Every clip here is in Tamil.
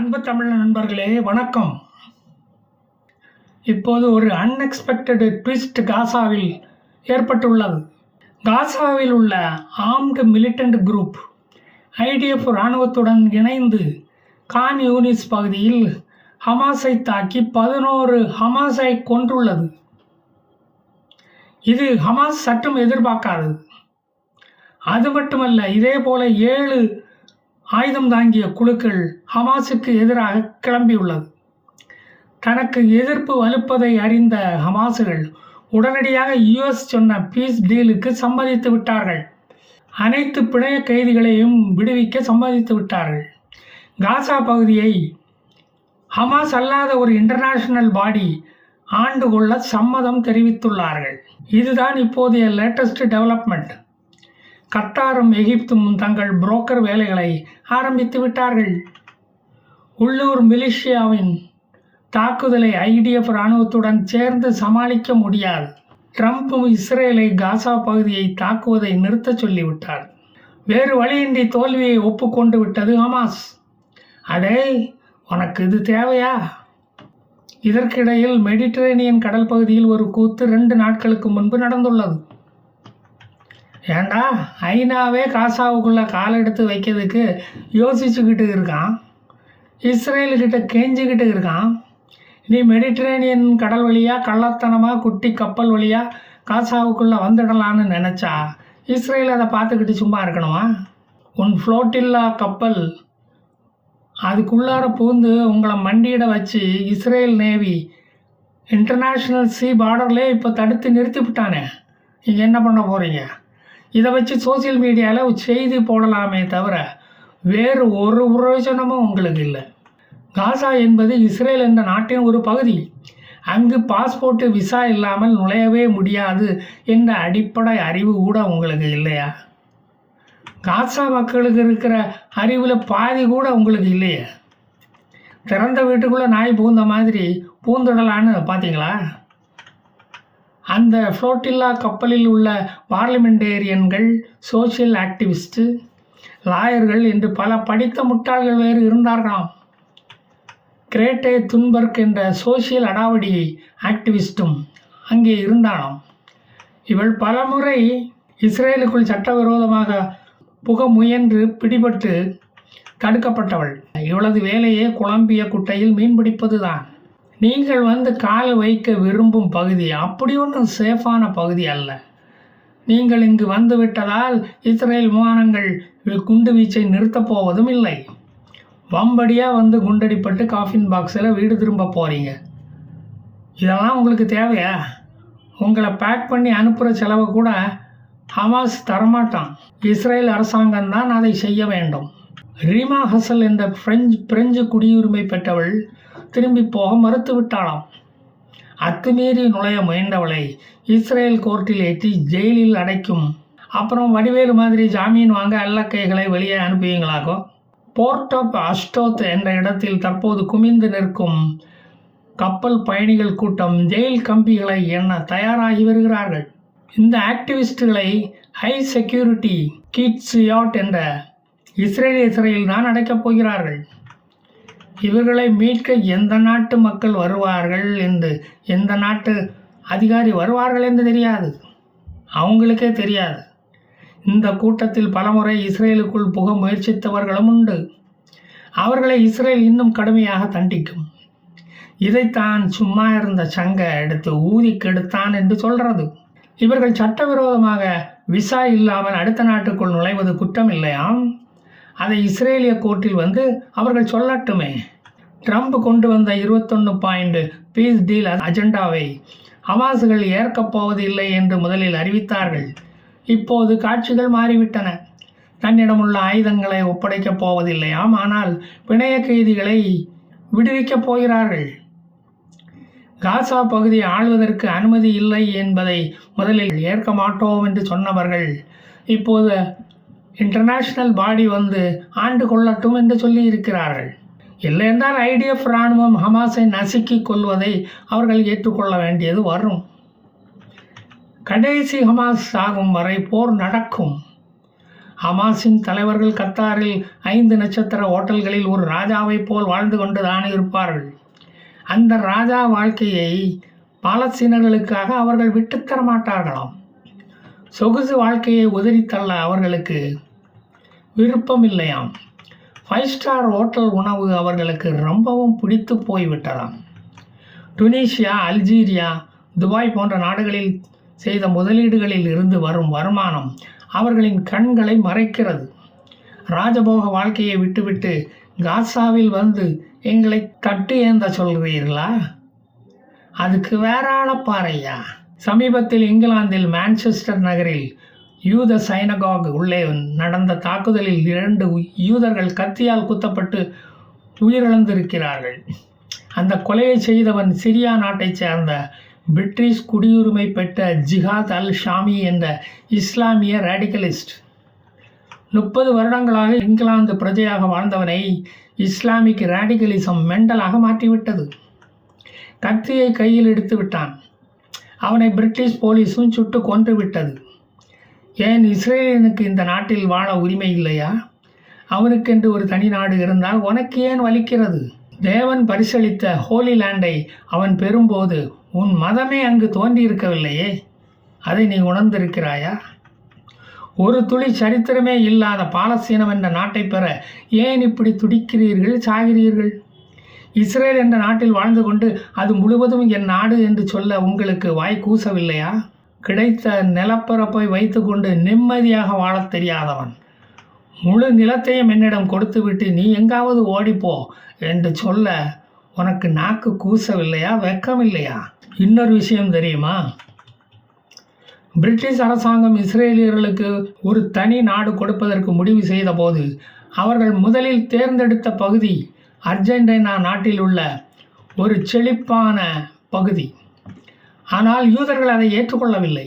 தமிழ் நண்பர்களே வணக்கம். இப்போது ஒரு அன்எக்ஸ்பெக்டட் ட்விஸ்ட் காசாவில் ஏற்பட்டுள்ளது. காசாவில் உள்ள ஆர்ம்டு மிலிட்டன்ட் குரூப் ஐடிஎஃப் இராணுவத்துடன் இணைந்து கான் யூனிஸ் பகுதியில் ஹமாஸை தாக்கி பதினோரு ஹமாஸை கொன்றுள்ளது. இது ஹமாஸ் சற்றும் எதிர்பார்க்காதது. அது மட்டுமல்ல இதே போல ஏழு ஆயுதம் தாங்கிய குழுக்கள் ஹமாஸுக்கு எதிராக கிளம்பியுள்ளது. தனக்கு எதிர்ப்பு வலுப்பதை அறிந்த ஹமாசுகள் உடனடியாக யுஎஸ் சொன்ன பீஸ் டீலுக்கு சம்மதித்து விட்டார்கள். அனைத்து பிணைய கைதிகளையும் விடுவிக்க சம்மதித்து விட்டார்கள். காசா பகுதியை ஹமாஸ் அல்லாத ஒரு இன்டர்நேஷனல் பாடி ஆண்டு கொள்ள சம்மதம் தெரிவித்துள்ளார்கள். இதுதான் இப்போதைய லேட்டஸ்ட் டெவலப்மெண்ட் கத்தாரும் எகிப்தும் தங்கள் புரோக்கர் வேலைகளை ஆரம்பித்து விட்டார்கள். உள்ளூர் மிலிஷியாவின் தாக்குதலை ஐடிஎஃப் இராணுவத்துடன் சேர்ந்து சமாளிக்க முடியாது. ட்ரம்ப்பும் இஸ்ரேலை காசா பகுதியை தாக்குவதை நிறுத்தச் சொல்லிவிட்டார். வேறு வழியின்றி தோல்வியை ஒப்புக்கொண்டு விட்டது ஹமாஸ். அடே உனக்கு இது தேவையா? இதற்கிடையில் மெடிட்டரேனியன் கடல் பகுதியில் ஒரு கூத்து ரெண்டு நாட்களுக்கு முன்பு நடந்துள்ளது. ஏண்டா ஐநாவே காசாவுக்குள்ளே கால் எடுத்து வைக்கிறதுக்கு யோசிச்சுக்கிட்டு இருக்கான். இஸ்ரேலுக்கிட்ட கெஞ்சிக்கிட்டு இருக்கான். நீ மெடிட்ரேனியன் கடல் வழியாக கள்ளத்தனமாக குட்டி கப்பல் வழியாக காசாவுக்குள்ளே வந்துடலான்னு நினச்சா இஸ்ரேல் அதை பார்த்துக்கிட்டு சும்மா இருக்கணுமா? உன் ஃப்ளோட்டில்லா கப்பல் அதுக்குள்ளார பூந்து உங்களை மண்டியிட வச்சு இஸ்ரேல் நேவி இன்டர்நேஷ்னல் சி பார்டர்லேயே இப்போ தடுத்து நிறுத்தி விட்டானே நீங்கள் என்ன பண்ண போகிறீங்க இதை வச்சு சோசியல் மீடியாவில் செய்தி போடலாமே தவிர வேறு ஒரு பிரயோஜனமும் உங்களுக்கு இல்லை. காசா என்பது இஸ்ரேல் என்ற நாட்டின் ஒரு பகுதி. அங்கு பாஸ்போர்ட்டு விசா இல்லாமல் நுழையவே முடியாது என்ற அடிப்படை அறிவு கூட உங்களுக்கு இல்லையா? காசா மக்களுக்கு இருக்கிற அறிவில் பாதி கூட உங்களுக்கு இல்லையா? திறந்த வீட்டுக்குள்ளே நாய் பூந்த மாதிரி பூந்துடலான்னு பார்த்தீங்களா அந்த ஃப்ளோட்டில்லா கப்பலில் உள்ள பார்லிமெண்டேரியன்கள் சோஷியல் ஆக்டிவிஸ்ட்டு லாயர்கள் என்று பல படித்த முட்டாள்கள் வேறு இருந்தார்களாம். கிரேட்டே துன்பர்க் என்ற சோஷியல் அடாவடி ஆக்டிவிஸ்ட்டும் அங்கே இருந்தானாம். இவள் பலமுறை இஸ்ரேலுக்குள் சட்டவிரோதமாக புக முயன்று பிடிபட்டு தடுக்கப்பட்டவள். இவளது வேலையே குழம்பிய குட்டையில் மீன் பிடிப்பது தான் நீங்கள் வந்து கால் வைக்க விரும்பும் பகுதி அப்படி ஒன்றும் சேஃபான பகுதி அல்ல. நீங்கள் இங்கு வந்துவிட்டதால் இஸ்ரேல் விமானங்கள் குண்டு வீச்சை நிறுத்தப் போவதும் இல்லை. வம்படியாக வந்து குண்டடிப்பட்டு காஃபின் பாக்ஸில் வீடு திரும்ப போகிறீங்க இதெல்லாம் உங்களுக்கு தேவையா? உங்களை பேக் பண்ணி அனுப்புகிற செலவை கூட ஹமாஸ் தரமாட்டான். இஸ்ரேல் அரசாங்கம் தான் அதை செய்ய வேண்டும். ரீமா ஹசல் என்ற பிரெஞ்சு பிரெஞ்சு குடியுரிமை பெற்றவள் திரும்பி போக மறுத்துவிட்டாளாம். அத்துமீறி நுழைய முயன்றவளை இஸ்ரேல் கோர்ட்டில் ஏற்றி ஜெயிலில் அடைக்கும். அப்புறம் வடிவேலு மாதிரி ஜாமீன் வாங்க அல்லக்கைகளை வெளியே அனுப்புவீங்களாக்கோ? போர்ட் ஆஃப் அஸ்டோத் என்ற இடத்தில் தற்போது குமிந்து நிற்கும் கப்பல் பயணிகள் கூட்டம் ஜெயில் கம்பிகளை எண்ண தயாராகி வருகிறார்கள். இந்த ஆக்டிவிஸ்டுகளை ஹை செக்யூரிட்டி கிட்ஸ் யாட் என்ற இஸ்ரேலிய சிறையில் தான் அடைக்கப் போகிறார்கள். இவர்களை மீட்க எந்த நாட்டு மக்கள் வருவார்கள் என்று எந்த நாட்டு அதிகாரி வருவார்கள் என்று தெரியாது. அவங்களுக்கே தெரியாது. இந்த கூட்டத்தில் பலமுறை இஸ்ரேலுக்குள் புக முயற்சித்தவர்களும் உண்டு. அவர்களை இஸ்ரேல் இன்னும் கடுமையாக தண்டிக்கும். இதைத்தான் சும்மா இருந்த சங்க எடுத்து ஊதி கெடுத்தான் என்று சொல்கிறது இவர்கள் சட்டவிரோதமாக விசா இல்லாமல் அடுத்த நாட்டுக்குள் நுழைவது குற்றம் இல்லையாம் அதை இஸ்ரேலிய கோர்ட்டில் வந்து அவர்கள் சொல்லட்டுமே. ட்ரம்ப் கொண்டு வந்த இருபத்தொன்று பாயிண்ட் பீஸ் டீல் அஜெண்டாவை ஹமாஸுகள் ஏற்கப் போவதில்லை என்று முதலில் அறிவித்தார்கள். இப்போது காட்சிகள் மாறிவிட்டன. தன்னிடமுள்ள ஆயுதங்களை ஒப்படைக்கப் போவதில்லையாம் ஆனால் பிணைய கைதிகளை விடுவிக்கப் போகிறார்கள். காசா பகுதியை ஆள்வதற்கு அனுமதி இல்லை என்பதை முதலில் ஏற்க மாட்டோம் என்று சொன்னவர்கள். இப்போது இன்டர்நேஷ்னல் பாடி வந்து ஆண்டு கொள்ளட்டும் என்று சொல்லி இருக்கிறார்கள் இல்லையென்றால் ஐடிஎஃப் இராணுவம் ஹமாஸை நசுக்கி கொள்வதை அவர்கள் ஏற்றுக்கொள்ள வேண்டியது வரும். கடைசி ஹமாஸ் ஆகும் வரை போர் நடக்கும். ஹமாஸின் தலைவர்கள் கத்தாரில் ஐந்து நட்சத்திர ஓட்டல்களில் ஒரு ராஜாவைப் போல் வாழ்ந்து கொண்டுதான் இருப்பார்கள். அந்த ராஜா வாழ்க்கையை பாலஸ்தீனர்களுக்காக அவர்கள் விட்டுத்தர மாட்டார்களாம். சொகுசு வாழ்க்கையை உதறித்தள்ள அவர்களுக்கு விருப்பம் இல்லையாம் ஃபைவ் ஸ்டார் ஹோட்டல் உணவு அவர்களுக்கு ரொம்பவும் பிடித்து போய்விட்டதாம். டுனீஷியா அல்ஜீரியா துபாய் போன்ற நாடுகளில் செய்த முதலீடுகளில் இருந்து வரும் வருமானம் அவர்களின் கண்களை மறைக்கிறது. ராஜபோக வாழ்க்கையை விட்டுவிட்டு காசாவில் வந்து எங்களை தட்டு ஏந்த சொல்கிறீர்களா அதுக்கு வேற ஆளப்பாறையா சமீபத்தில் இங்கிலாந்தில் மான்செஸ்டர் நகரில் யூத சைனகாக் உள்ளே நடந்த தாக்குதலில் இரண்டு யூதர்கள் கத்தியால் குத்தப்பட்டு உயிரிழந்திருக்கிறார்கள். அந்த கொலையை செய்தவன் சிரியா நாட்டைச் சேர்ந்த பிரிட்டிஷ் குடியுரிமை பெற்ற ஜிஹாத் அல் ஷாமி என்ற இஸ்லாமிய ரேடிக்கலிஸ்ட் முப்பது வருடங்களாக இங்கிலாந்து பிரஜையாக வாழ்ந்தவனை இஸ்லாமிக் ரேடிக்கலிசம் மெண்டலாக மாற்றிவிட்டது. கத்தியை கையில் எடுத்து விட்டான் அவனை பிரிட்டிஷ் போலீஸும் சுட்டு கொன்று விட்டது. ஏன் இஸ்ரேலியனுக்கு இந்த நாட்டில் வாழ உரிமை இல்லையா? அவனுக்கென்று ஒரு தனி நாடு இருந்தால் உனக்கு ஏன் வலிக்கிறது? தேவன் பரிசளித்த ஹோலி லேண்டை அவன் பெறும்போது உன் மதமே அங்கு தோன்றியிருக்கவில்லையே. அதை நீ உணர்ந்திருக்கிறாயா? ஒரு துளி சரித்திரமே இல்லாத பாலஸ்தீனம் என்ற நாட்டை பெற ஏன் இப்படி துடிக்கிறீர்கள் சாகிறீர்கள்? இஸ்ரேல் என்ற நாட்டில் வாழ்ந்து கொண்டு அது முழுவதும் என் நாடு என்று சொல்ல உங்களுக்கு வாய் கூசவில்லையா? கிடைத்த நிலப்பரப்பை வைத்துக்கொண்டு நிம்மதியாக வாழத் தெரியாதவன். முழு நிலத்தையும் என்னிடம் கொடுத்துவிட்டு நீ எங்காவது ஓடிப்போ என்று சொல்ல உனக்கு நாக்கு கூசவில்லையா? வெக்கமில்லையா? இன்னொரு விஷயம் தெரியுமா? பிரிட்டிஷ் அரசாங்கம் இஸ்ரேலியர்களுக்கு ஒரு தனி நாடு கொடுப்பதற்கு முடிவு செய்தபோது அவர்கள் முதலில் தேர்ந்தெடுத்த பகுதி அர்ஜென்டினா நாட்டில் உள்ள ஒரு செழிப்பான பகுதி. ஆனால் யூதர்கள் அதை ஏற்றுக்கொள்ளவில்லை.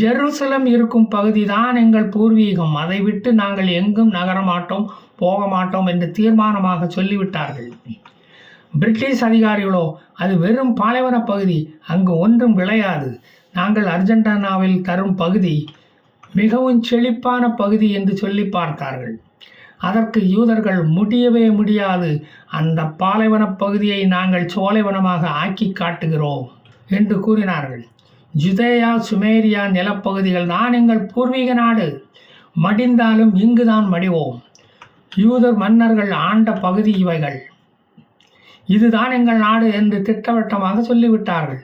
ஜெருசலம் இருக்கும் பகுதி தான் எங்கள் பூர்வீகம். அதை விட்டு நாங்கள் எங்கும் நகர மாட்டோம் போக மாட்டோம் என்று தீர்மானமாக சொல்லிவிட்டார்கள். பிரிட்டிஷ் அதிகாரிகளோ அது வெறும் பாலைவன பகுதி அங்கு ஒன்றும் விளையாது. நாங்கள் அர்ஜென்டினாவில் தரும் பகுதி மிகவும் செழிப்பான பகுதி என்று சொல்லி பார்த்தார்கள். அதற்கு யூதர்கள் முடியவே முடியாது. அந்த பாலைவனப் பகுதியை நாங்கள் சோலைவனமாக ஆக்கி காட்டுகிறோம் என்று கூறினார்கள். ஜுதேயா சுமேரியா நிலப்பகுதிகள் தான் எங்கள் பூர்வீக நாடு. மடிந்தாலும் இங்குதான் மடிவோம். யூதர் மன்னர்கள் ஆண்ட பகுதி இவைகள். இதுதான் எங்கள் நாடு என்று திட்டவட்டமாக சொல்லிவிட்டார்கள்.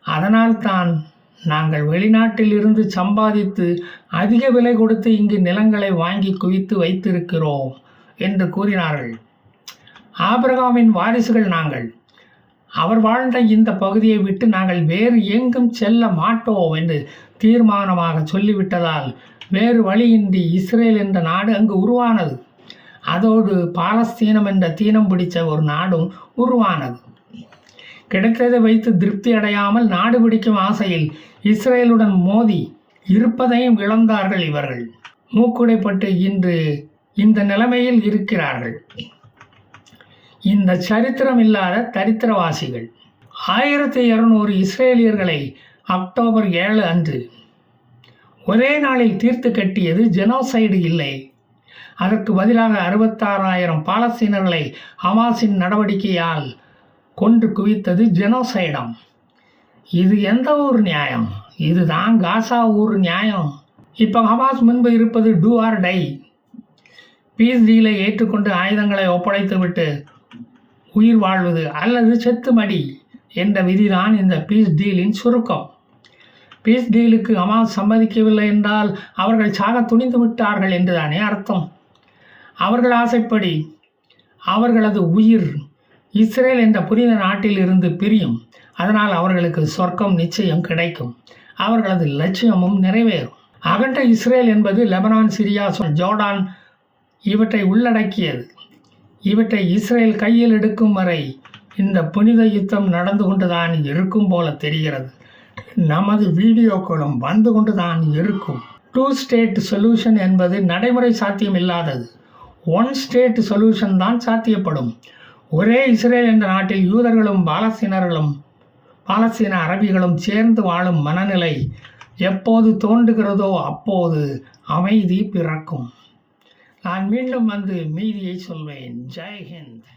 அதனால் தான் நாங்கள் வெளிநாட்டில் இருந்து சம்பாதித்து அதிக விலை கொடுத்து இங்கு நிலங்களை வாங்கி குவித்து வைத்திருக்கிறோம் என்று கூறினார்கள். ஆபிரகாமின் வாரிசுகள் நாங்கள். அவர் வாழ்ந்த இந்த பகுதியை விட்டு நாங்கள் வேறு எங்கும் செல்ல மாட்டோம் என்று தீர்மானமாக சொல்லிவிட்டதால் வேறு வழியின்றி இஸ்ரேல் என்ற நாடு அங்கு உருவானது. அதோடு பாலஸ்தீனம் என்ற தீனம் பிடித்த ஒரு நாடும் உருவானது. கிடைத்ததை வைத்து திருப்தி அடையாமல் நாடு பிடிக்கும் ஆசையில் இஸ்ரேலுடன் மோதி இருப்பதையும் இழந்தார்கள் இவர்கள். மூக்குடைப்பட்டு இன்று இந்த நிலைமையில் இருக்கிறார்கள். இந்த சரித்திரம் இல்லாத தரித்திரவாசிகள். ஆயிரத்தி இருநூறு இஸ்ரேலியர்களை அக்டோபர் ஏழு அன்று ஒரே நாளில் தீர்த்து கட்டியது ஜெனோசைடு இல்லை. அதற்கு பதிலாக அறுபத்தாறாயிரம் பாலஸ்தீனர்களை ஹமாஸின் நடவடிக்கையால் கொன்று குவித்தது ஜெனோசைடம். இது எந்த ஊர் நியாயம்? இதுதான் காசா ஊர் நியாயம். இப்போ ஹமாஸ் முன்பு இருப்பது டூ ஆர் டை. பீஸ் டீலை ஏற்றுக்கொண்டு ஆயுதங்களை ஒப்படைத்துவிட்டு உயிர் வாழ்வது அல்லது செத்து மடி என்ற விதிதான் இந்த பீஸ் டீலின் சுருக்கம். பீஸ் டீலுக்கு ஹமாஸ் சம்மதிக்கவில்லை என்றால் அவர்கள் சாக துணிந்து விட்டார்கள் என்றுதானே அர்த்தம். அவர்கள் ஆசைப்படி அவர்களது உயிர் இஸ்ரேல் என்ற புனித நாட்டில் இருந்து பிரியும். அதனால் அவர்களுக்கு சொர்க்கம் நிச்சயம் கிடைக்கும். அவர்களது லட்சியமும் நிறைவேறும். அகண்ட இஸ்ரேல் என்பது லெபனான் சிரியா ஜோர்டான் இவற்றை உள்ளடக்கியது. இவற்றை இஸ்ரேல் கையில் எடுக்கும் வரை இந்த புனித யுத்தம் நடந்து கொண்டுதான் இருக்கும் போல தெரிகிறது. நமது வீடியோக்களும் வந்து கொண்டுதான் இருக்கும். டூ ஸ்டேட் சொல்யூஷன் என்பது நடைமுறை சாத்தியம் இல்லாதது ஒன் ஸ்டேட் சொல்யூஷன் தான் சாத்தியப்படும். ஒரே இஸ்ரேல் என்ற நாட்டில் யூதர்களும் பாலஸ்தீனர்களும் பாலஸ்தீன அரபிகளும் சேர்ந்து வாழும் மனநிலை எப்போது தோன்றுகிறதோ அப்போது அமைதி பிறக்கும். நான் மீண்டும் வந்து மீதியை சொல்வேன். ஜெய்ஹிந்த்